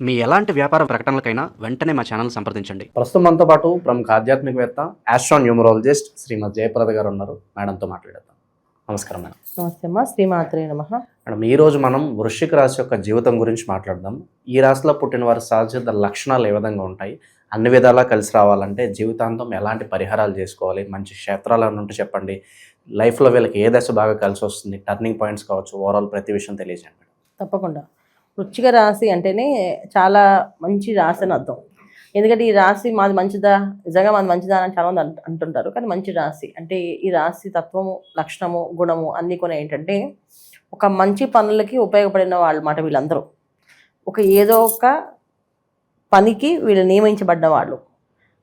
మీ ఎలాంటి వ్యాపార ప్రకటనలకైనా వెంటనే మా ఛానల్ సంప్రదించండి. ప్రస్తుతం మనతో పాటు ప్రముఖ ఆధ్యాత్మికవేత్త ఆస్ట్రాన్ న్యూమరాలజిస్ట్ శ్రీమతి జయప్రద గారు ఉన్నారు. మేడంతో మాట్లాడేద్దాం. నమస్కారం మేడం. నమస్తే అమ్మా. శ్రీమాత్రే నమ. మేడం ఈ రోజు మనం వృశ్చిక రాశి యొక్క జీవితం గురించి మాట్లాడదాం. ఈ రాశిలో పుట్టిన వారి సహజ లక్షణాలు ఏ విధంగా ఉంటాయి? అన్ని విధాలా కలిసి రావాలంటే జీవితాంతం ఎలాంటి పరిహారాలు చేసుకోవాలి? మంచి క్షేత్రాలు అని ఉంటే చెప్పండి. లైఫ్లో వీళ్ళకి ఏ దశ బాగా కలిసి వస్తుంది? టర్నింగ్ పాయింట్స్ కావచ్చు ఓవరాల్ ప్రతి విషయం తెలియజేయండి మేడం. తప్పకుండా. వృచ్చిక రాశి అంటేనే చాలా మంచి రాశి అని అర్థం. ఎందుకంటే ఈ రాశి మాది మంచిదా? నిజంగా మాది మంచిదా అని చాలామంది అంట- అంటుంటారు. కానీ మంచి రాశి అంటే ఈ రాశి తత్వము లక్షణము గుణము అన్నీ కూడా ఏంటంటే ఒక మంచి పనులకి ఉపయోగపడిన వాళ్ళు మాట వీళ్ళందరూ. ఒక ఏదో ఒక పనికి వీళ్ళు నియమించబడిన వాళ్ళు.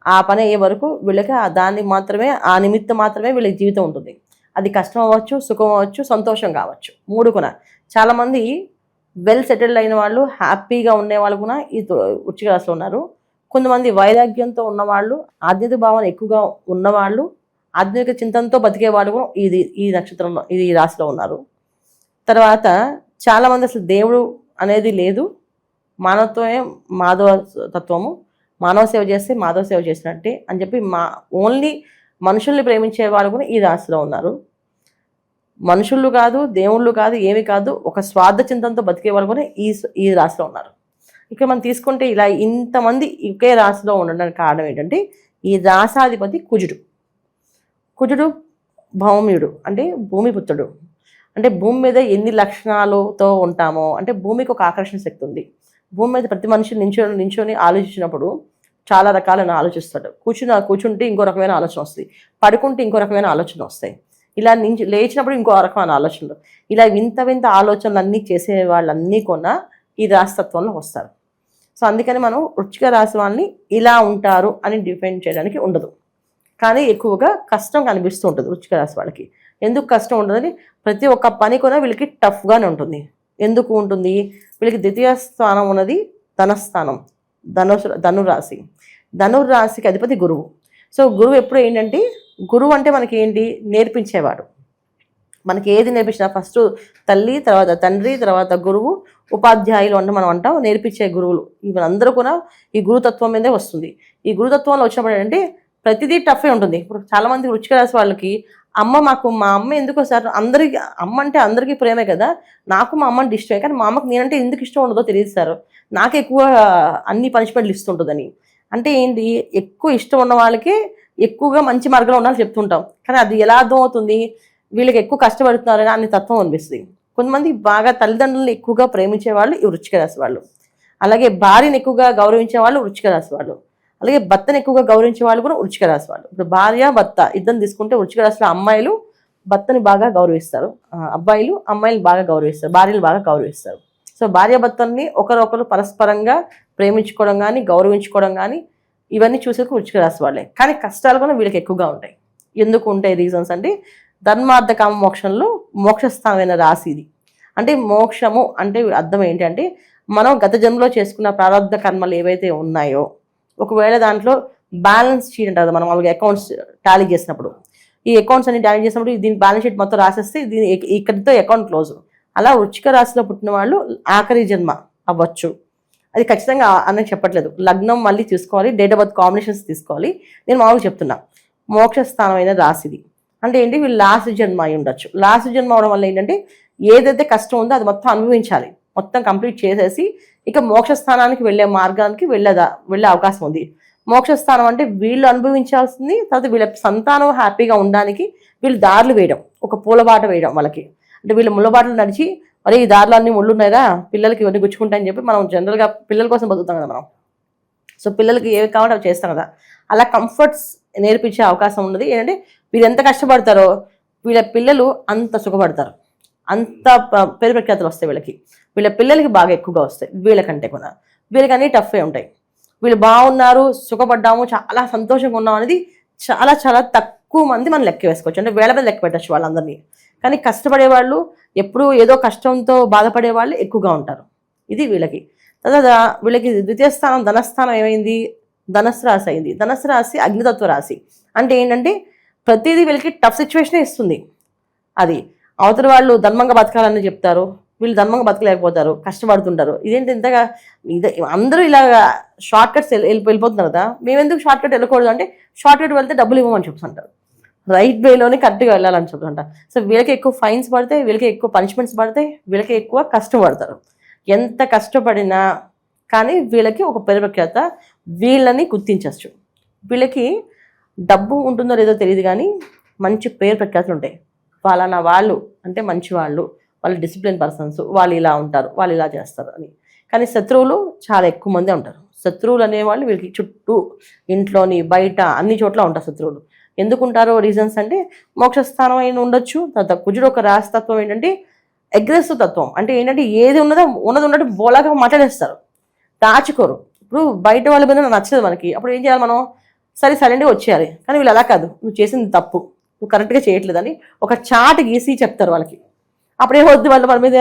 ఆ పని అయ్యే వరకు వీళ్ళకి దాన్ని మాత్రమే ఆ నిమిత్తం మాత్రమే వీళ్ళకి జీవితం ఉంటుంది. అది కష్టం అవ్వచ్చు సుఖం అవ్వచ్చు సంతోషం కావచ్చు. మూడు కూడా. చాలామంది వెల్ సెటిల్డ్ అయిన వాళ్ళు హ్యాపీగా ఉండే వాళ్ళు కూడా ఈ తో- రాశిలో ఉన్నారు. కొంతమంది వైరాగ్యంతో ఉన్నవాళ్ళు ఆధ్యాత్మిక భావన ఎక్కువగా ఉన్నవాళ్ళు ఆధ్యాత్మిక చింతనతో బతికే వాళ్ళు కూడా ఇది ఈ నక్షత్రంలో ఇది ఈ రాశిలో ఉన్నారు. తర్వాత చాలామంది అసలు దేవుడు అనేది లేదు. మానవత్వమే మాధవ తత్వము. మానవ సేవ చేస్తే మాధవ సేవ చేసినట్టే అని చెప్పి మా ఓన్లీ మనుషుల్ని ప్రేమించే వాళ్ళు కూడా ఈ రాశిలో ఉన్నారు. మనుషులు కాదు దేవుళ్ళు కాదు ఏమి కాదు ఒక స్వార్థ చింతనతో బతికే వాళ్ళు కూడా ఈ ఈ రాశిలో ఉన్నారు. ఇక్కడ మనం తీసుకుంటే ఇలా ఇంతమంది ఒకే రాశిలో ఉండడానికి కారణం ఏంటంటే ఈ రాసాధిపతి కుజుడు. కుజుడు భౌమ్యుడు అంటే భూమిపుత్రుడు అంటే భూమి మీద ఎన్ని లక్షణాలతో ఉంటామో అంటే భూమికి ఒక ఆకర్షణ శక్తి ఉంది. భూమి మీద ప్రతి మనిషి నించొని నించొని ఆలోచించినప్పుడు చాలా రకాలైన ఆలోచిస్తాడు. కూర్చుని కూర్చుంటే ఇంకో రకమైన ఆలోచన వస్తుంది పడుకుంటే ఇంకో రకమైన ఆలోచన వస్తాయి. ఇలా నించి లేచినప్పుడు ఇంకో రకమైన ఆలోచనలు ఇలా వింత వింత ఆలోచనలు అన్నీ చేసే వాళ్ళన్నీ కూడా ఈ రాశితత్వంలో వస్తారు. సో అందుకని మనం రుచిక రాశి వాళ్ళని ఇలా ఉంటారు అని డిపెండ్ చేయడానికి ఉండదు. కానీ ఎక్కువగా కష్టం కనిపిస్తూ ఉంటుంది రుచిక రాసి వాళ్ళకి. ఎందుకు కష్టం ఉండదని ప్రతి ఒక్క పని కూడా వీళ్ళకి టఫ్గానే ఉంటుంది. ఎందుకు ఉంటుంది? వీళ్ళకి ద్వితీయ స్థానం ఉన్నది ధనస్థానం ధనుసు ధనురాశి. ధనుర్రాశికి అధిపతి గురువు. సో గురువు ఎప్పుడు ఏంటంటే గురువు అంటే మనకి ఏంటి నేర్పించేవాడు. మనకి ఏది నేర్పించినా ఫస్ట్ తల్లి తర్వాత తండ్రి తర్వాత గురువు ఉపాధ్యాయులు అంటే మనం అంటాం నేర్పించే గురువులు. ఇవన్నందరూ కూడా ఈ గురుతత్వం మీదే వస్తుంది. ఈ గురుతత్వంలో వచ్చినప్పుడు ఏంటంటే ప్రతిదీ టఫే ఉంటుంది. ఇప్పుడు చాలామంది రుచిక వాళ్ళకి అమ్మ మాకు మా అమ్మ ఎందుకో సార్ అందరికి అమ్మ అంటే అందరికీ ప్రేమే కదా. నాకు మా అమ్మని ఇష్టమే కానీ మా అమ్మకి నేనంటే ఎందుకు ఇష్టం ఉండదో తెలియదు సార్. నాకు ఎక్కువ అన్ని పనిష్మెంట్లు ఇస్తుంటుందని. అంటే ఏంటి? ఎక్కువ ఇష్టం ఉన్న వాళ్ళకి ఎక్కువగా మంచి మార్గంలో ఉండాలని చెప్తుంటాం. కానీ అది ఎలా అర్థమవుతుంది? వీళ్ళకి ఎక్కువ కష్టపడుతున్నారని అనే తత్వం అనిపిస్తుంది. కొంతమంది బాగా తల్లిదండ్రులను ఎక్కువగా ప్రేమించే వాళ్ళు ఈ వృచ్చిక రాశి వాళ్ళు. అలాగే భార్యను ఎక్కువగా గౌరవించే వాళ్ళు వృచ్చిక రాశి వాళ్ళు. అలాగే భర్తను ఎక్కువగా గౌరవించే వాళ్ళు కూడా వృచ్చిక రాశి వాళ్ళు. ఇప్పుడు భార్య భర్త ఇద్దరు తీసుకుంటే వృచ్చిక రాశిలో అమ్మాయిలు భర్తని బాగా గౌరవిస్తారు. అబ్బాయిలు అమ్మాయిలు బాగా గౌరవిస్తారు. భార్యలు బాగా గౌరవిస్తారు. సో భార్య భర్తల్ని ఒకరొకరు పరస్పరంగా ప్రేమించుకోవడం కానీ గౌరవించుకోవడం కానీ ఇవన్నీ చూసేది వృచ్చిక రాశి వాళ్ళే. కానీ కష్టాలు కూడా వీళ్ళకి ఎక్కువగా ఉంటాయి. ఎందుకు ఉంటాయి రీజన్స్ అంటే ధర్మార్థకామ మోక్షంలో మోక్షస్థానమైన రాశి ఇది. అంటే మోక్షము అంటే అర్థం ఏంటంటే మనం గత జన్మలో చేసుకున్న ప్రారంభ కర్మలు ఏవైతే ఉన్నాయో ఒకవేళ దాంట్లో బ్యాలెన్స్ షీట్ అంటారు కదా మనం వాళ్ళకి అకౌంట్స్ టాలీ చేసినప్పుడు. ఈ అకౌంట్స్ అన్ని టాలీ చేసినప్పుడు దీని బ్యాలెన్స్ షీట్ మొత్తం రాసేస్తే దీని ఇక్కడితో అకౌంట్ క్లోజ్ అలా వృచ్చిక రాశిలో పుట్టిన వాళ్ళు ఆఖరి జన్మ అవ్వచ్చు. అది ఖచ్చితంగా అని చెప్పట్లేదు. లగ్నం మళ్ళీ తీసుకోవాలి డేట్ ఆఫ్ బర్త్ కాంబినేషన్స్ తీసుకోవాలి. నేను మామూలుగా చెప్తున్నా మోక్షస్థానం స్థానమైన రాశిది. అంటే ఏంటి? వీళ్ళు లాస్ట్ జన్మ అయి ఉండొచ్చు. లాస్ట్ జన్మ అవడం వల్ల ఏంటంటే ఏదైతే కష్టం ఉందో అది మొత్తం అనుభవించాలి. మొత్తం కంప్లీట్ చేసేసి ఇక మోక్షస్థానానికి వెళ్ళే మార్గానికి వెళ్ళదా వెళ్ళే అవకాశం ఉంది. మోక్షస్థానం అంటే వీళ్ళు అనుభవించాల్సింది తర్వాత వీళ్ళ సంతానం హ్యాపీగా ఉండడానికి వీళ్ళు దారులు వేయడం ఒక పూలబాట వేయడం వాళ్ళకి. అంటే వీళ్ళు ముళ్ళబాటలు నడిచి అరే ఈ దారిలో అన్ని ముళ్ళు ఉన్నాయిరా పిల్లలకి ఇవన్నీ గుచ్చుకుంటాయని చెప్పి మనం జనరల్గా పిల్లల కోసం బతుకుతాం కదా మనం. సో పిల్లలకి ఏవి కావాలంటే అవి చేస్తాం కదా. అలా కంఫర్ట్స్ నేర్పించే అవకాశం ఉన్నది. ఏంటంటే వీళ్ళు ఎంత కష్టపడతారో వీళ్ళ పిల్లలు అంత సుఖపడతారు. అంత పేరు ప్రఖ్యాతలు వస్తాయి వీళ్ళకి. వీళ్ళ పిల్లలకి బాగా ఎక్కువగా వస్తాయి. వీళ్ళకంటే కూడా. వీళ్ళకి అన్ని టఫే ఉంటాయి. వీళ్ళు బాగున్నారు సుఖపడ్డాము చాలా సంతోషంగా ఉన్నాం అనేది చాలా చాలా తక్కువ మంది మనం లెక్క వేసుకోవచ్చు. అంటే వేల మీద లెక్క పెట్టచ్చు వాళ్ళందరినీ. కానీ కష్టపడే వాళ్ళు ఎప్పుడూ ఏదో కష్టంతో బాధపడే వాళ్ళు ఎక్కువగా ఉంటారు. ఇది వీళ్ళకి. తర్వాత వీళ్ళకి ద్వితీయ స్థానం ధనస్థానం ఏమైంది? ధనస్సు రాశి అయింది. ధనస్సు రాశి అగ్నితత్వ రాశి. అంటే ఏంటంటే ప్రతిదీ వీళ్ళకి టఫ్ సిచ్యువేషనే ఇస్తుంది. అది అవతల వాళ్ళు ధర్మంగా బతకాలని చెప్తారు. వీళ్ళు ధర్మంగా బతకలేకపోతారు. కష్టపడుతుంటారు. ఇదేంటి ఇంతగా ఇదే అందరూ ఇలాగా షార్ట్ కట్స్ వెళ్ళి వెళ్ళిపోతున్నారు కదా. మేము ఎందుకు షార్ట్ కట్ వెళ్ళకూడదు అంటే షార్ట్ కట్ వెళ్తే డబ్బులు ఇవ్వమని చెప్తుంటారు రైట్ వేలోనే కరెక్ట్గా వెళ్ళాలని చెప్తుంట సో వీళ్ళకి ఎక్కువ ఫైన్స్ పడతాయి వీళ్ళకి ఎక్కువ పనిష్మెంట్స్ పడతాయి వీళ్ళకి ఎక్కువ కష్టపడతారు. ఎంత కష్టపడినా కానీ వీళ్ళకి ఒక పెరవఖ్యాత వీళ్ళని గుర్తించవచ్చు. వీళ్ళకి డబ్బు ఉంటుందో లేదో తెలియదు కానీ మంచి పేరు ప్రఖ్యాతులు ఉంటాయి. వాళ్ళ వాళ్ళు అంటే మంచి వాళ్ళు వాళ్ళు డిసిప్లిన్ పర్సన్స్ వాళ్ళు ఇలా ఉంటారు వాళ్ళు ఇలా చేస్తారు అని. కానీ శత్రువులు చాలా ఎక్కువ మందే ఉంటారు. శత్రువులు అనేవాళ్ళు వీళ్ళకి చుట్టూ ఇంట్లోని బయట అన్ని చోట్ల ఉంటారు శత్రువులు. ఎందుకుంటారో రీజన్స్ అంటే మోక్షస్థానం అయిన ఉండొచ్చు తర్వాత కుజుడు ఒక రాస్తత్వం ఏంటంటే అగ్రెసివ్ తత్వం. అంటే ఏంటంటే ఏది ఉన్నదో ఉన్నది ఉన్నట్టు బోలాగా మాట్లాడేస్తారు. దాచుకోరు. ఇప్పుడు బయట వాళ్ళ మీద నచ్చదు మనకి. అప్పుడు ఏం చేయాలి మనం? సరే సరైనగా వచ్చేయాలి. కానీ వీళ్ళు అలా కాదు. నువ్వు చేసింది తప్పు. నువ్వు కరెక్ట్గా చేయట్లేదని ఒక చాట్ గీసి చెప్తారు వాళ్ళకి. అప్పుడే వద్దు వాళ్ళు మన మీద?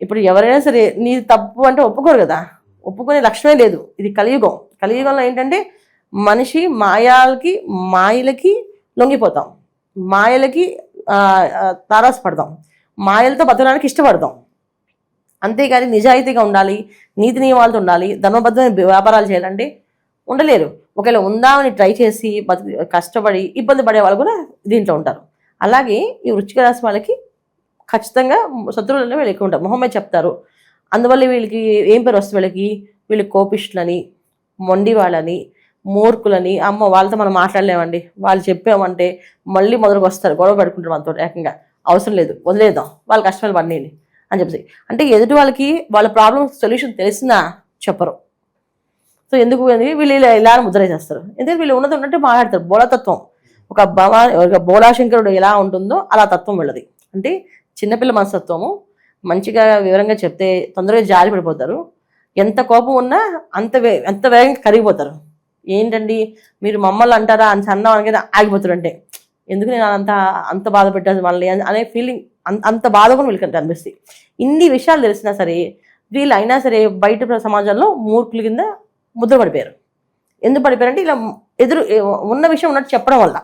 ఇప్పుడు ఎవరైనా సరే నీ తప్పు అంటే ఒప్పుకోరు కదా. ఒప్పుకునే లక్ష్యమే లేదు. ఇది కలియుగం. కలియుగంలో ఏంటంటే మనిషి మాయాలకి మాయలకి లొంగిపోతాం. మాయలకి తారాసపడదాం మాయలతో బతకడానికి ఇష్టపడతాం. అంతేకాని నిజాయితీగా ఉండాలి నీతి నియమాలతో ఉండాలి ధర్మబద్ధమైన వ్యాపారాలు చేయాలంటే ఉండలేరు. ఒకవేళ ఉందామని ట్రై చేసి కష్టపడి ఇబ్బంది పడే వాళ్ళు కూడా దీంట్లో ఉంటారు. అలాగే ఈ వృచ్చిక రాశి వాళ్ళకి ఖచ్చితంగా శత్రువులలో వీళ్ళు ఎక్కువ ఉంటారు. మొహమ్మద్ చెప్తారు. అందువల్ల వీళ్ళకి ఏం పేరు వస్తుంది వీళ్ళకి? వీళ్ళు కోపిష్లని మొండి వాళ్ళని మూర్ఖులని అమ్మ వాళ్ళతో మనం మాట్లాడలేమండి. వాళ్ళు చెప్పామంటే మళ్ళీ మొదలుకు వస్తారు గొడవ పెట్టుకుంటారు మనతో ఏకంగా. అవసరం లేదు వదిలేద్దాం వాళ్ళ కష్టాలు పడినాయి అని చెప్పేసి. అంటే ఎదుటి వాళ్ళకి వాళ్ళ ప్రాబ్లమ్ సొల్యూషన్ తెలిసినా చెప్పరు. సో ఎందుకు అని వీళ్ళు ఇలా ఇలా ముద్ర చేస్తారు ఎందుకంటే వీళ్ళు ఉన్నది ఉన్నట్టు మాట్లాడతారు. బోళతత్వం ఒక భవా ఒక బోళాశంకరుడు ఎలా ఉంటుందో అలా తత్వం వెళ్ళది. అంటే చిన్నపిల్ల మనస్తత్వము మంచిగా వివరంగా చెప్తే తొందరగా జారి పడిపోతారు. ఎంత కోపం ఉన్నా అంత వే ఎంత వేగంగా కరిగిపోతారు. ఏంటండి? మీరు మమ్మల్ని అంటారా అని అన్నాం అనగా ఆగిపోతారు ఎందుకు నేను అంత అంత బాధ పెట్టాను వాళ్ళని అని- అనే ఫీలింగ్ అంత అంత బాధ కూడా వీళ్ళకి అనిపిస్తుంది ఇన్ని విషయాలు తెలిసినా సరే వీళ్ళు అయినా సరే బయట సమాజంలో మూర్ఖుల కింద ముద్ర పడిపోయారు. ఎందుకు పడిపోయారంటే ఇలా ఎదురు ఉన్న విషయం ఉన్నట్టు చెప్పడం వల్ల.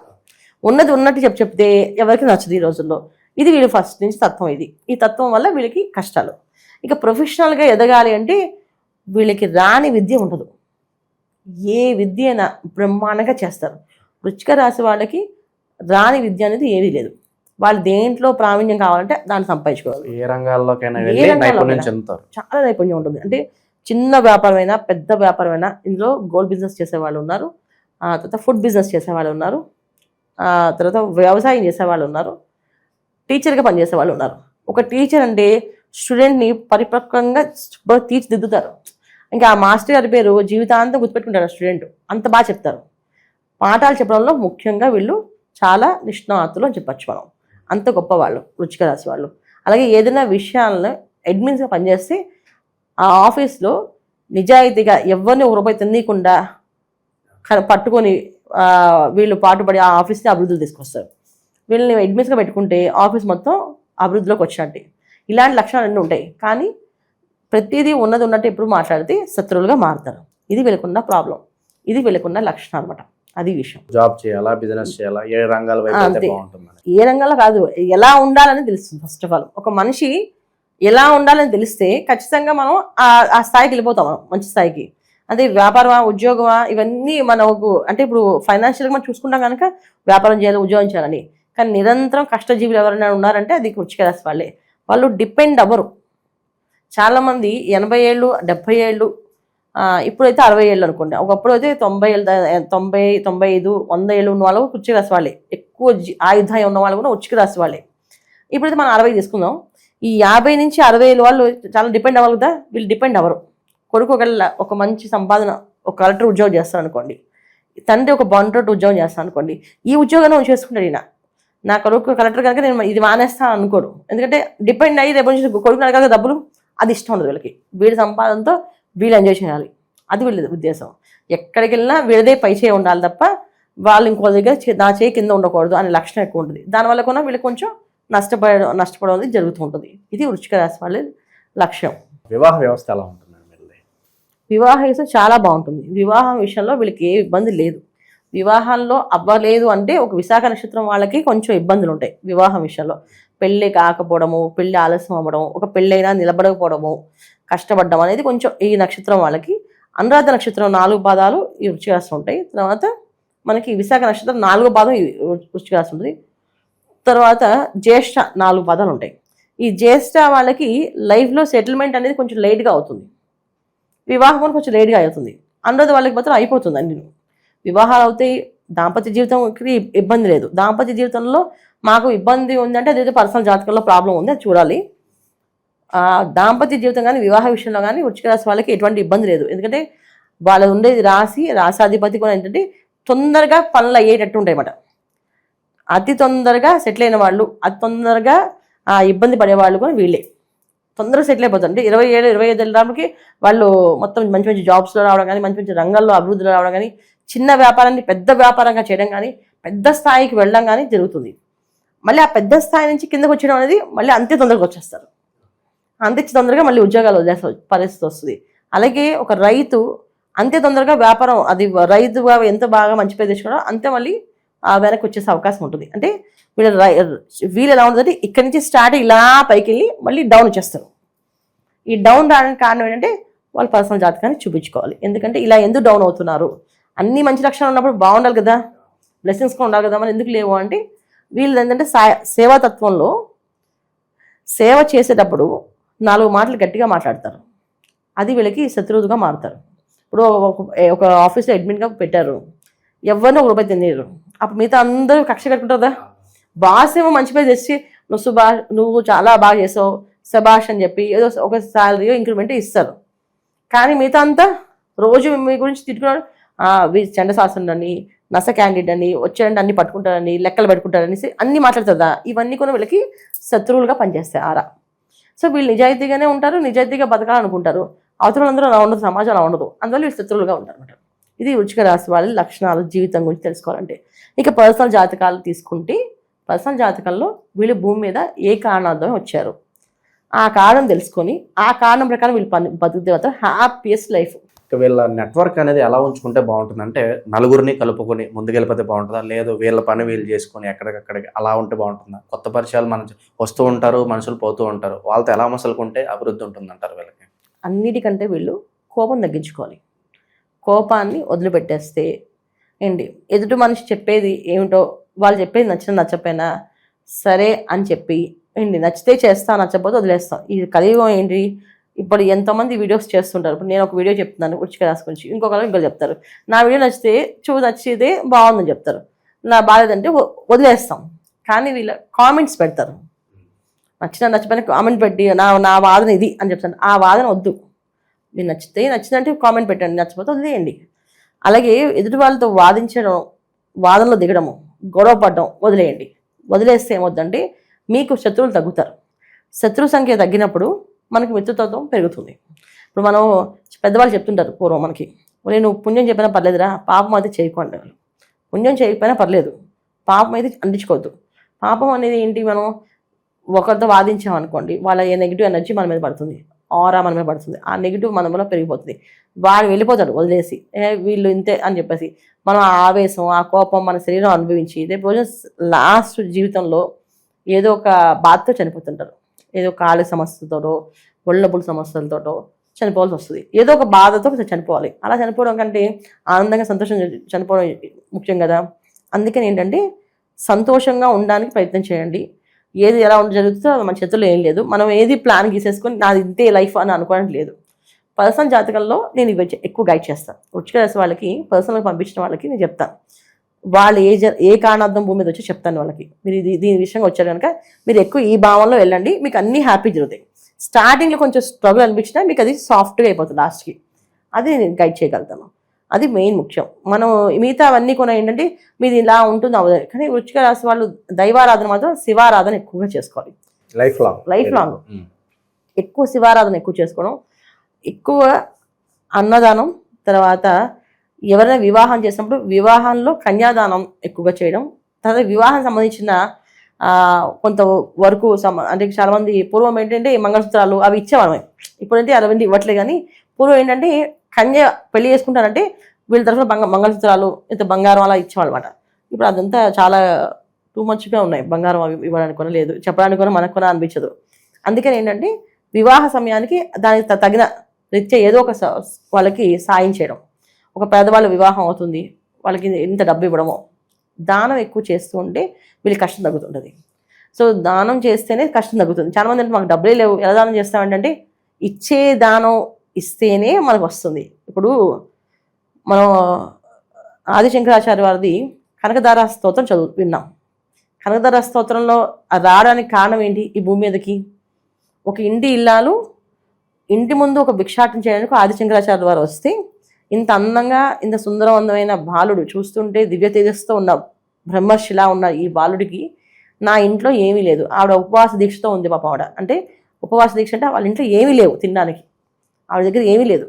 ఉన్నది ఉన్నట్టు చెప్పి చెప్తే ఎవరికి నచ్చదు ఈ రోజుల్లో. ఇది వీళ్ళు ఫస్ట్ నుంచి తత్వం ఇది. ఈ తత్వం వల్ల వీళ్ళకి కష్టాలు. ఇక ప్రొఫెషనల్గా ఎదగాలి అంటే వీళ్ళకి రాని విద్య ఉండదు. ఏ విద్య అయినా బ్రహ్మాండంగా చేస్తారు. వృచ్చిక రాశి వాళ్ళకి రాని విద్య అనేది ఏమీ లేదు. వాళ్ళు దేంట్లో ప్రావీణ్యం కావాలంటే దాన్ని సంపాదించుకోవాలి. ఏ రంగాల్లోకైనా చాలా నైపుణ్యం ఉంటుంది. అంటే చిన్న వ్యాపారమైనా పెద్ద వ్యాపారమైనా ఇందులో గోల్డ్ బిజినెస్ చేసే వాళ్ళు ఉన్నారు. ఆ తర్వాత ఫుడ్ బిజినెస్ చేసే వాళ్ళు ఉన్నారు. ఆ తర్వాత వ్యవసాయం చేసే వాళ్ళు ఉన్నారు. టీచర్గా పనిచేసే వాళ్ళు ఉన్నారు. ఒక టీచర్ అంటే స్టూడెంట్ని పరిపక్వంగా తీర్చిదిద్దుతారు. ఇంకా ఆ మాస్టర్ గారి పేరు జీవితాంతం గుర్తుపెట్టుకుంటారు ఆ స్టూడెంట్. అంత బాగా చెప్తారు. పాఠాలు చెప్పడంలో ముఖ్యంగా వీళ్ళు చాలా నిష్ణాతులు అని చెప్పచ్చు మనం. అంత గొప్ప వాళ్ళు రుచిక రాసి వాళ్ళు. అలాగే ఏదైనా విషయాలను అడ్మిన్స్గా పనిచేస్తే ఆ ఆఫీస్లో నిజాయితీగా ఎవరిని ఒక రూపాయి తినకుండా పట్టుకొని వీళ్ళు పాటుపడి ఆ ఆఫీస్ని అభివృద్ధిలో తీసుకొస్తారు. వీళ్ళని అడ్మిన్స్గా పెట్టుకుంటే ఆఫీస్ మొత్తం అభివృద్ధిలోకి వచ్చినట్టే ఇలాంటి లక్షణాలు అన్నీ ఉంటాయి. కానీ ప్రతిదీ ఉన్నది ఉన్నట్టు ఎప్పుడు మాట్లాడితే శత్రువులుగా మారుతారు. ఇది వీళ్ళకున్న ప్రాబ్లం ఇది వీళ్ళకున్న లక్షణం అనమాట అది విషయం. జాబ్ చేయాలా బిజినెస్ చేయాలా ఏ రంగాల ఏ రంగంలో కాదు ఎలా ఉండాలని తెలుస్తుంది ఫస్ట్ ఆఫ్ ఆల్ ఒక మనిషి ఎలా ఉండాలని తెలిస్తే ఖచ్చితంగా మనం ఆ స్థాయికి వెళ్ళిపోతాం మనం మంచి స్థాయికి. అదే వ్యాపారమా ఉద్యోగమా ఇవన్నీ మనకు అంటే ఇప్పుడు ఫైనాన్షియల్గా మనం చూసుకుంటాం కనుక వ్యాపారం చేయాలి ఉద్యోగం చేయాలని. కానీ నిరంతరం కష్టజీవులు ఎవరైనా ఉన్నారంటే అది వృచ్చిక రాశి వాళ్ళే. వాళ్ళు డిపెండ్ అవ్వరు. చాలామంది ఎనభై ఏళ్ళు డెబ్బై ఏళ్ళు ఇప్పుడైతే అరవై ఏళ్ళు అనుకోండి. ఒకప్పుడు అయితే తొంభై ఏళ్ళు తొంభై తొంభై ఐదు వంద ఏళ్ళు ఉన్న వాళ్ళు కుర్చీ రాశి వాళ్ళే. ఎక్కువ ఆయుధం ఆయుధాయం ఉన్న వాళ్ళు కూడా వృచ్చిక రాశి వాళ్ళే. ఇప్పుడైతే మనం అరవై తీసుకుందాం. ఈ యాభై నుంచి అరవై ఏళ్ళు వాళ్ళు చాలా డిపెండ్ అవ్వాలి కదా. వీళ్ళు డిపెండ్ అవ్వరు. కొడుకు ఒక ఒక మంచి సంపాదన ఒక కలెక్టర్ ఉద్యోగం చేస్తాను అనుకోండి. తండ్రి ఒక బాండ్రోట్ ఉద్యోగం చేస్తాను అనుకోండి. ఈ ఉద్యోగాన్ని చేసుకుంటాడు ఈయన. నా కొడుకు కలెక్టర్ కనుక నేను ఇది మానేస్తాను అనుకోడు. ఎందుకంటే డిపెండ్ అయ్యి రేపు నుంచి కొడుకు అడగాలి డబ్బులు అది ఇష్టం ఉండదు వీళ్ళకి. వీడి సంపాదనతో వీళ్ళు ఎంజాయ్ చేయాలి. అది వీళ్ళ ఉద్దేశం. ఎక్కడికి వెళ్ళినా వీళ్ళదే పై చేయి ఉండాలి తప్ప వాళ్ళు ఇంకో దగ్గర చే- నా చేయి కింద ఉండకూడదు అనే లక్షణం ఎక్కువ ఉంటుంది. దానివల్ల కూడా వీళ్ళకి కొంచెం నష్టపడడం నష్టపోవడం అనేది జరుగుతూ ఉంటుంది. ఇది వృచ్చిక రాశి వాళ్ళ లక్ష్యం. వివాహ వ్యవస్థ ఎలా ఉంటుంది వివాహ విషయం చాలా బాగుంటుంది. వివాహం విషయంలో వీళ్ళకి ఏ ఇబ్బంది లేదు. వివాహాల్లో అవ్వలేదు అంటే ఒక విశాఖ నక్షత్రం వాళ్ళకి కొంచెం ఇబ్బందులు ఉంటాయి వివాహం విషయంలో. పెళ్ళి కాకపోవడము పెళ్ళి ఆలస్యం అవ్వడం ఒక పెళ్ళైనా నిలబడకపోవడము కష్టపడడం అనేది కొంచెం ఈ నక్షత్రం వాళ్ళకి అనురాధ నక్షత్రం నాలుగు పాదాలు ఈ వృశ్చిక ఉంటాయి. తర్వాత మనకి విశాఖ నక్షత్రం నాలుగో పాదం ఈ ఉంటుంది. తర్వాత జ్యేష్ఠ నాలుగు పాదాలు ఉంటాయి. ఈ జ్యేష్ఠ వాళ్ళకి లైఫ్లో సెటిల్మెంట్ అనేది కొంచెం లేట్గా అవుతుంది. వివాహం కొంచెం లేట్గా అవుతుంది. అనురాధ వాళ్ళకి మాత్రం అయిపోతుంది అన్ని వివాహాలు అవుతాయి దాంపత్య జీవితంకి ఇబ్బంది లేదు. దాంపత్య జీవితంలో మాకు ఇబ్బంది ఉందంటే అదేదో పర్సనల్ జాతకంలో ప్రాబ్లం ఉంది అది చూడాలి. దాంపత్య జీవితం కానీ వివాహ విషయంలో కానీ వృచ్చిక రాశి వాళ్ళకి ఎటువంటి ఇబ్బంది లేదు. ఎందుకంటే వాళ్ళు ఉండేది రాశి రాసాధిపతి కూడా ఏంటంటే తొందరగా పనులు అయ్యేటట్టు ఉంటాయి అన్నమాట అతి తొందరగా సెటిల్ అయిన వాళ్ళు అతి తొందరగా ఆ, ఇబ్బంది పడేవాళ్ళు కూడా వీళ్ళే. తొందరగా సెటిల్ అయిపోతారు. అంటే ఇరవై ఏడు ఇరవై ఐదు రావడానికి వాళ్ళు మొత్తం మంచి మంచి జాబ్స్లో రావడం కానీ మంచి మంచి రంగాల్లో అభివృద్ధిలో రావడం కానీ చిన్న వ్యాపారాన్ని పెద్ద వ్యాపారంగా చేయడం కానీ పెద్ద స్థాయికి వెళ్ళడం కానీ జరుగుతుంది. మళ్ళీ ఆ పెద్ద స్థాయి నుంచి కిందకు వచ్చడం అనేది మళ్ళీ అంతే తొందరగా వచ్చేస్తారు. అంతే తొందరగా మళ్ళీ ఉద్యోగాలు వదిలేసే పరిస్థితి వస్తుంది. అలాగే ఒక రైతు అంతే తొందరగా వ్యాపారం అది రైతుగా ఎంత బాగా మంచి పేరు తెచ్చుకోవడం అంతే మళ్ళీ ఆ వెనక్కి వచ్చేసే అవకాశం ఉంటుంది. అంటే వీళ్ళ రై- వీళ్ళు ఎలా ఉంటుందంటే ఇక్కడి నుంచి స్టార్ట్ ఇలా పైకి వెళ్ళి మళ్ళీ డౌన్ వచ్చేస్తారు. ఈ డౌన్ రావడానికి కారణం ఏంటంటే వాళ్ళ పర్సనల్ జాతకాన్ని చూపించుకోవాలి. ఎందుకంటే ఇలా ఎందుకు డౌన్ అవుతున్నారు? అన్ని మంచి లక్షణాలు ఉన్నప్పుడు బాగుండాలి కదా. బ్లెస్సింగ్స్ కూడా ఉండాలి కదా. మరి ఎందుకు లేవు అంటే వీళ్ళు ఏంటంటే సేవాతత్వంలో సేవ చేసేటప్పుడు నాలుగు మాటలు గట్టిగా మాట్లాడతారు. అది వీళ్ళకి శత్రువుగా మారుతారు. ఇప్పుడు ఒక- ఆఫీస్లో అడ్మిట్గా పెట్టారు. ఎవరినో ఒక రూపాయి తినేరు. అప్పుడు మిగతా అందరూ కక్ష కట్టుకుంటారు కదా. బాస్ ఏమో మంచి పేరు తెచ్చి నువ్వు సుభా నువ్వు చాలా బాగా చేసావు సభాష్ అని చెప్పి ఏదో ఒక శాలరీ ఇంక్రిమెంట్ ఇస్తారు. కానీ మిగతా అంతా రోజు మీ గురించి తిట్టుకున్నాడు వీ అని నస క్యాండిడేట్ అని వచ్చాడంటే అన్ని పట్టుకుంటారని లెక్కలు పెట్టుకుంటారని అన్ని మాట్లాడుతుందా? ఇవన్నీ కూడా వీళ్ళకి శత్రువులుగా పనిచేస్తాయి ఆరా. సో వీళ్ళు నిజాయితీగానే ఉంటారు నిజాయితీగా బతకాలనుకుంటారు. అవతలందరూ అలా ఉండదు సమాజం అలా ఉండదు. అందువల్ల వీళ్ళు శత్రువులుగా ఉంటారు ఇది వృచ్చిక రాశి వాళ్ళ లక్షణాలు జీవితం గురించి తెలుసుకోవాలంటే. ఇక పర్సనల్ జాతకాలు తీసుకుంటే పర్సనల్ జాతకంలో వీళ్ళు భూమి మీద ఏ కారణాలతో వచ్చారు? ఆ కారణం తెలుసుకొని ఆ కారణం ప్రకారం వీళ్ళు పని బతుకుతే హ్యాపీయెస్ట్ లైఫ్ వీళ్ళ నెట్వర్క్ అనేది ఎలా ఉంచుకుంటే బాగుంటుంది? అంటే నలుగురిని కలుపుకొని ముందుకెళ్ళిపోతే బాగుంటుందా? లేదు వీళ్ళ పని వీళ్ళు చేసుకొని ఎక్కడికక్కడికి అలా ఉంటే బాగుంటుందా? కొత్త పరిచయాలు మన వస్తూ ఉంటారు మనుషులు పోతూ ఉంటారు. వాళ్ళతో ఎలా మసలుకుంటే అభివృద్ధి ఉంటుందంటారు వీళ్ళకి? అన్నిటికంటే వీళ్ళు కోపం తగ్గించుకోవాలి. కోపాన్ని వదిలిపెట్టేస్తే ఏంటి? ఎదుటి మనిషి చెప్పేది ఏమిటో వాళ్ళు చెప్పేది నచ్చిన నచ్చపోయినా సరే అని చెప్పి ఏంటి? నచ్చితే చేస్తా నచ్చకపోతే వదిలేస్తాం. ఇది కలియుగం ఏంటి? ఇప్పుడు ఎంతోమంది వీడియోస్ చేస్తుంటారు. ఇప్పుడు నేను ఒక వీడియో చెప్తున్నాను ఉచిక రాసి గురించి. ఇంకొకరు ఇంకొకరు చెప్తారు. నా వీడియో నచ్చితే చూ నచ్చితే బాగుందని చెప్తారు. నా బాగాలేదంటే వదిలేస్తాం. కానీ వీళ్ళ కామెంట్స్ పెడతారు. నచ్చిన నచ్చిపోయిన కామెంట్ పెట్టి నా నా వాదన ఇది అని చెప్తాను. ఆ వాదన వద్దు. మీరు నచ్చితే నచ్చిందంటే కామెంట్ పెట్టండి. నచ్చిపోతే వదిలేయండి. అలాగే ఎదుటి వాళ్ళతో వాదించడం వాదనలో దిగడము గొడవ పడడం వదిలేయండి. వదిలేస్తే ఏమవుద్దంటే మీకు శత్రువులు తగ్గుతారు. శత్రు సంఖ్య తగ్గినప్పుడు మనకి మిత్రతత్వం పెరుగుతుంది. ఇప్పుడు మనం పెద్దవాళ్ళు చెప్తుంటారు పూర్వం మనకి నేను పుణ్యం చెప్పినా పర్లేదురా పాపం అయితే చేయకండి వాళ్ళు పుణ్యం చేయకపోయినా పర్లేదు పాపం అయితే అంటించుకోవద్దు పాపం అనేది ఏంటి మనం? ఒకరితో వాదించాం అనుకోండి వాళ్ళ ఏ నెగిటివ్ ఎనర్జీ మన మీద పడుతుంది ఆరా మన మీద పడుతుంది ఆ నెగిటివ్ మన వల్ల పెరిగిపోతుంది. వాడు వెళ్ళిపోతాడు వదిలేసి ఏ వీళ్ళు ఇంతే అని చెప్పేసి మనం ఆ ఆవేశం ఆ కోపం మన శరీరం అనుభవించి రేపు రోజు లాస్ట్ జీవితంలో ఏదో ఒక బాధతో చనిపోతుంటారు. ఏదో కాళ్ళ సమస్యతోటో ఒళ్ళబుల సమస్యలతోటో చనిపోవాల్సి వస్తుంది. ఏదో ఒక బాధతో చనిపోవాలి. అలా చనిపోవడం కంటే ఆనందంగా సంతోషం చనిపోవడం ముఖ్యం కదా. అందుకని ఏంటంటే సంతోషంగా ఉండడానికి ప్రయత్నం చేయండి. ఏది ఎలా ఉండి జరుగుతుందో మన చేతుల్లో ఏం లేదు. మనం ఏది ప్లాన్ గీసేసుకొని నాది ఇంతే లైఫ్ అని అనుకోవడం లేదు. పర్సనల్ జాతకంలో నేను ఇవి ఎక్కువ గైడ్ చేస్తాను వృచ్చిక రాశి వాళ్ళకి పర్సనల్గా పంపించిన వాళ్ళకి నేను చెప్తాను వాళ్ళు ఏ జ ఏ కారణార్థం భూమి మీద వచ్చి చెప్తాను వాళ్ళకి. మీరు ఇది దీని విషయంగా వచ్చారు కనుక మీరు ఎక్కువ ఈ భావంలో వెళ్ళండి. మీకు అన్ని హ్యాపీ జరుగుతాయి. స్టార్టింగ్లో కొంచెం స్ట్రగుల్ అనిపించినా మీకు అది సాఫ్ట్గా అయిపోతుంది లాస్ట్కి అది నేను గైడ్ చేయగలుగుతాను. అది మెయిన్ ముఖ్యం. మనం మిగతా అవన్నీ కూడా ఏంటంటే మీది ఇలా ఉంటుంది అవ్వదు. కానీ వృచ్చిక రాశి వాళ్ళు దైవారాధన మాత్రం శివారాధన ఎక్కువగా చేసుకోవాలి. లైఫ్ లాంగ్ లైఫ్ లాంగ్ ఎక్కువ శివారాధన ఎక్కువ చేసుకోవడం. ఎక్కువ అన్నదానం తర్వాత ఎవరైనా వివాహం చేసినప్పుడు వివాహంలో కన్యాదానం ఎక్కువగా చేయడం తర్వాత వివాహం సంబంధించిన కొంత వరకు సమ అంటే చాలామంది పూర్వం ఏంటంటే మంగళసూత్రాలు అవి ఇచ్చేవాళ్ళమే. ఇప్పుడైతే అరవింది ఇవ్వట్లే కానీ పూర్వం ఏంటంటే కన్య పెళ్ళి చేసుకుంటారంటే వీళ్ళ తరఫున బంగ మంగళసూత్రాలు ఇంత బంగారం అలా ఇచ్చేవాళ్ళమాట. ఇప్పుడు అదంతా చాలా టూ మచ్గా ఉన్నాయి. బంగారం అవి ఇవ్వడానికి కూడా లేదు. చెప్పడానికి కూడా మనకు కూడా అనిపించదు. అందుకని ఏంటంటే వివాహ సమయానికి దానికి త- తగిన రీత్యా ఏదో ఒక స- వాళ్ళకి సాయం చేయడం. ఒక పేదవాళ్ళ వివాహం అవుతుంది వాళ్ళకి ఇంత డబ్బు ఇవ్వడము. దానం ఎక్కువ చేస్తూ ఉంటే వీళ్ళకి కష్టం తగ్గుతుంటుంది. సో దానం చేస్తేనే కష్టం తగ్గుతుంది. చాలామంది అంటే మాకు డబ్బులే లేవు ఎలా దానం చేస్తామంటే ఇచ్చే దానం ఇస్తేనే మనకు వస్తుంది. ఇప్పుడు మనం ఆదిశంకరాచార్య వారిది కనకదార స్తోత్రం చదువు విన్నాం. కనకదార స్తోత్రంలో రావడానికి కారణం ఏంటి? ఈ భూమి మీదకి. ఒక ఇంటి ఇల్లాలు ఇంటి ముందు ఒక భిక్షాటం చేయడానికి ఆదిశంకరాచార్య వారు వస్తే ఇంత అందంగా ఇంత సుందరవంతమైన బాలుడు చూస్తుంటే దివ్య తేజస్తో ఉన్న బ్రహ్మర్షిలా ఉన్న ఈ బాలుడికి నా ఇంట్లో ఏమీ లేదు. ఆవిడ ఉపవాస దీక్షతో ఉంది పాప ఆవిడ. అంటే ఉపవాస దీక్ష అంటే వాళ్ళ ఇంట్లో ఏమీ లేవు తినడానికి. ఆవిడ దగ్గర ఏమీ లేదు.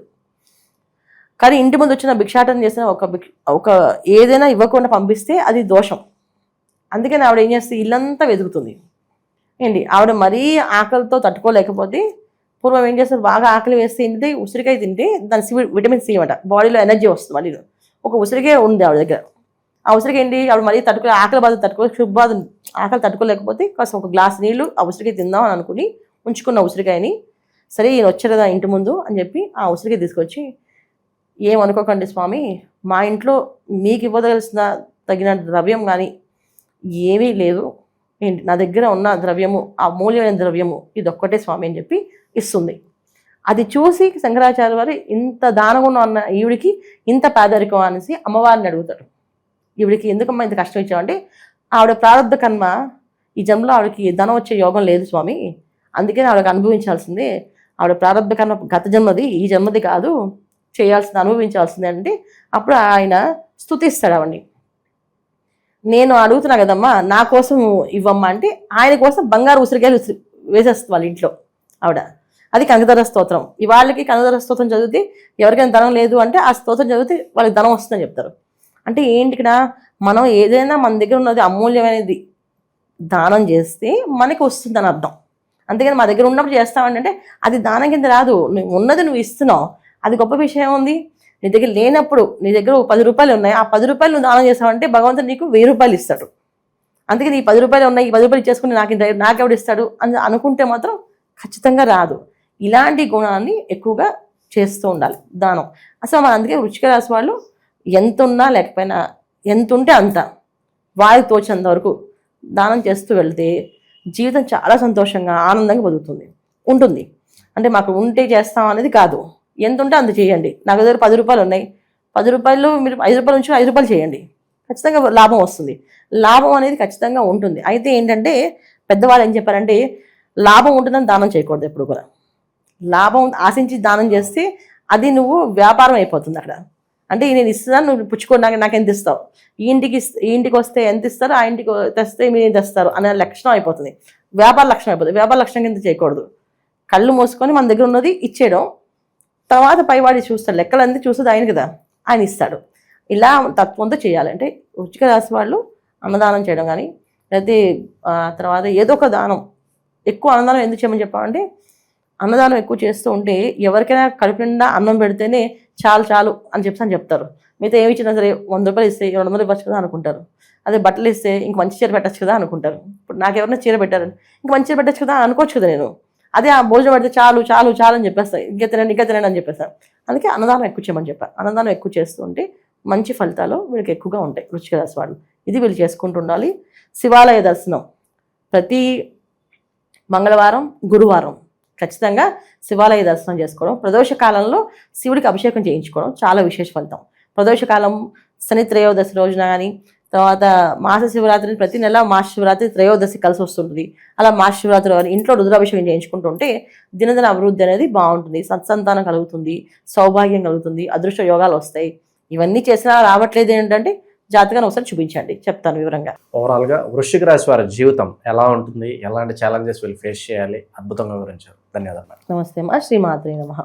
కానీ ఇంటి ముందు వచ్చిన భిక్షాటన చేసిన ఒక భిక్ష ఒక ఏదైనా ఇవ్వకుండా పంపిస్తే అది దోషం. అందుకని ఆవిడ ఏం చేస్తే ఇల్లంతా వెతుకుతుంది. ఏంటి? ఆవిడ మరీ ఆకలితో తట్టుకోలేకపోతే పూర్వం ఏం చేస్తారు? బాగా ఆకలి వేస్తే ఏంటి ఉసిరికాయ తింటే దాని సి విటమిన్ సి అనమాట బాడీలో ఎనర్జీ వస్తుంది మళ్ళీ ఒక ఉసిరికాయ ఉంది ఆవిడ దగ్గర. ఆ ఉసిరికాయ ఏంటి? ఆవిడ మరీ తట్టుకో ఆకలి బాధ తట్టుకో క్షుభ్ బాధ ఆకలి తట్టుకోలేకపోతే కాస్త ఒక గ్లాస్ నీళ్ళు ఆ ఉసిరికాయ తిందాం అని అనుకుని ఉంచుకున్న ఉసిరికాయని సరే ఈయన వచ్చారు కదా ఇంటి ముందు అని చెప్పి ఆ ఉసిరికాయ తీసుకొచ్చి ఏమనుకోకండి స్వామి మా ఇంట్లో మీకు ఇవ్వదలసిన తగిన ద్రవ్యం కానీ ఏమీ లేదు. ఏంటి? నా దగ్గర ఉన్న ద్రవ్యము ఆ మూల్యమైన ద్రవ్యము ఇది ఒక్కటే స్వామి అని చెప్పి ఇస్తుంది. అది చూసి శంకరాచార్య వారు ఇంత దానగుణం అన్న ఈవిడికి ఇంత పేదరికం అనేసి అమ్మవారిని అడుగుతాడు ఈవిడికి ఎందుకమ్మా ఇంత కష్టం ఇచ్చామంటే ఆవిడ ప్రారంభ కర్మ ఈ జన్మలో ఆవిడకి ధనం వచ్చే యోగం లేదు స్వామి. అందుకని ఆవిడకి అనుభవించాల్సిందే ఆవిడ ప్రారంభ కర్మ గత జన్మది ఈ జన్మది కాదు చేయాల్సింది అనుభవించాల్సిందే అంటే అప్పుడు ఆయన స్థుతిస్తాడు ఆవిడ్ని. నేను అడుగుతున్నా కదమ్మా నా కోసం ఇవ్వమ్మా అంటే ఆయన కోసం బంగారు ఉసిరికాయలు ఉసిరి వేసేస్తుంది వాళ్ళ ఇంట్లో ఆవిడ. అది కనకధర స్తోత్రం. ఇవాళకి కనకధర స్తోత్రం చదివితే ఎవరికైనా ధనం లేదు అంటే ఆ స్తోత్రం చదివితే వాళ్ళకి ధనం వస్తుందని చెప్తారు. అంటే ఏంటి ఇక్కడ? మనం ఏదైనా మన దగ్గర ఉన్నది అమూల్యమైనది దానం చేస్తే మనకి వస్తుందని అర్థం. అంతేగాని మా దగ్గర ఉన్నప్పుడు చేస్తామంటే అది దానం కింద రాదు. నువ్వు ఉన్నది నువ్వు ఇస్తున్నావు. అది గొప్ప విషయం ఉంది నీ దగ్గర లేనప్పుడు నీ దగ్గర పది రూపాయలు ఉన్నాయి ఆ పది రూపాయలు నువ్వు దానం చేస్తావంటే భగవంతుడు నీకు వెయ్యి రూపాయలు ఇస్తాడు. అందుకే నీ పది రూపాయలు ఉన్నాయి ఈ పది రూపాయలు ఇచ్చేసుకుని నాకు ఇంత నాకెవడు ఇస్తాడు అని అనుకుంటే మాత్రం ఖచ్చితంగా రాదు. ఇలాంటి గుణాన్ని ఎక్కువగా చేస్తూ ఉండాలి దానం. అసలు మన అందుకే రుచిక రాసి వాళ్ళు ఎంత ఉన్నా లేకపోయినా ఎంత ఉంటే అంత వారికి తోచినంత వరకు దానం చేస్తూ వెళ్తే జీవితం చాలా సంతోషంగా ఆనందంగా బతుకుతుంది ఉంటుంది. అంటే మాకు ఉంటే చేస్తాం అనేది కాదు. ఎంత ఉంటే అంత చేయండి. నాకు దగ్గర పది రూపాయలు ఉన్నాయి. పది రూపాయలు మీరు ఐదు రూపాయలు నుంచి ఐదు రూపాయలు చేయండి. ఖచ్చితంగా లాభం వస్తుంది. లాభం అనేది ఖచ్చితంగా ఉంటుంది. అయితే ఏంటంటే పెద్దవాళ్ళు ఏం చెప్పారంటే లాభం ఉంటుందని దానం చేయకూడదు ఎప్పుడు కూడా. లాభం ఆశించి దానం చేస్తే అది నువ్వు వ్యాపారం అయిపోతుంది అక్కడ. అంటే నేను ఇస్తున్నాను నువ్వు పుచ్చుకోవడానికి నాకు ఎంత ఇస్తావు? ఈ ఇంటికి ఈ ఇంటికి వస్తే ఎంత ఇస్తారు? ఆ ఇంటికి తెస్తే మీరు ఎంత ఇస్తారు? అనే లక్షణం అయిపోతుంది. వ్యాపార లక్షణం అయిపోతుంది. వ్యాపార లక్షణం కింద చేయకూడదు. కళ్ళు మూసుకొని మన దగ్గర ఉన్నది ఇచ్చేయడం తర్వాత పైవాడి చూస్తాడు. లెక్కలన్నీ చూస్తుంది ఆయన కదా. ఆయన ఇస్తాడు. ఇలా తత్వంతో చేయాలంటే రుచిక రాసి వాళ్ళు అన్నదానం చేయడం కానీ లేకపోతే తర్వాత ఏదో ఒక దానం ఎక్కువ అన్నదానం ఎందుకు చేయమని చెప్పామంటే అన్నదానం ఎక్కువ చేస్తూ ఉంటే ఎవరికైనా కడుపు నిండా అన్నం పెడితేనే చాలు చాలు అని చెప్పి అని చెప్తారు. మిగతా ఏమి ఇచ్చినా సరే వంద రూపాయలు ఇస్తే రెండు వందలు ఇవ్వచ్చు కదా అనుకుంటారు. అదే బట్టలు ఇస్తే ఇంక మంచి చీర పెట్టచ్చు కదా అనుకుంటారు. ఇప్పుడు నాకు ఎవరైనా చీర పెట్టారు ఇంక మంచి చీర పెట్టచ్చు కదా అనుకోవచ్చు కదా నేను. అదే ఆ భోజనం పెడితే చాలు చాలు చాలు అని చెప్పేస్తాయి ఇంకా తినండి ఇంకా తినండి అని చెప్పేస్తాను అందుకే అన్నదానం ఎక్కువ చేయమని చెప్పాను అన్నదానం ఎక్కువ చేస్తూ ఉంటే మంచి ఫలితాలు వీళ్ళకి ఎక్కువగా ఉంటాయి రుచిక వాళ్ళు. ఇది వీళ్ళు చేసుకుంటూ ఉండాలి. శివాలయ దర్శనం ప్రతి మంగళవారం గురువారం ఖచ్చితంగా శివాలయ దర్శనం చేసుకోవడం ప్రదోష కాలంలో శివుడికి అభిషేకం చేయించుకోవడం చాలా విశేష ఫలితం. ప్రదోష కాలం శని త్రయోదశి రోజున కానీ తర్వాత మాస శివరాత్రి ప్రతి నెల మాస శివరాత్రి త్రయోదశి కలిసి వస్తుంటుంది. అలా మాస శివరాత్రి ఇంట్లో రుద్రాభిషేకం చేయించుకుంటుంటే దినదిన అభివృద్ధి అనేది బాగుంటుంది. సత్సంతానం కలుగుతుంది సౌభాగ్యం కలుగుతుంది అదృష్ట యోగాలు వస్తాయి. ఇవన్నీ చేసినా రావట్లేదు ఏంటంటే జాతకాన్ని ఒకసారి చూపించండి. చెప్తాను వివరంగా. ఓవరాల్గా వృశ్చిక రాశి వారి జీవితం ఎలా ఉంటుంది? ఎలాంటి ఛాలెంజెస్ వీళ్ళు ఫేస్ చేయాలి? అద్భుతంగా వివరించారు. ధన్యవాదాలు నమస్తే అమ్మా శ్రీమాత్రి నమః.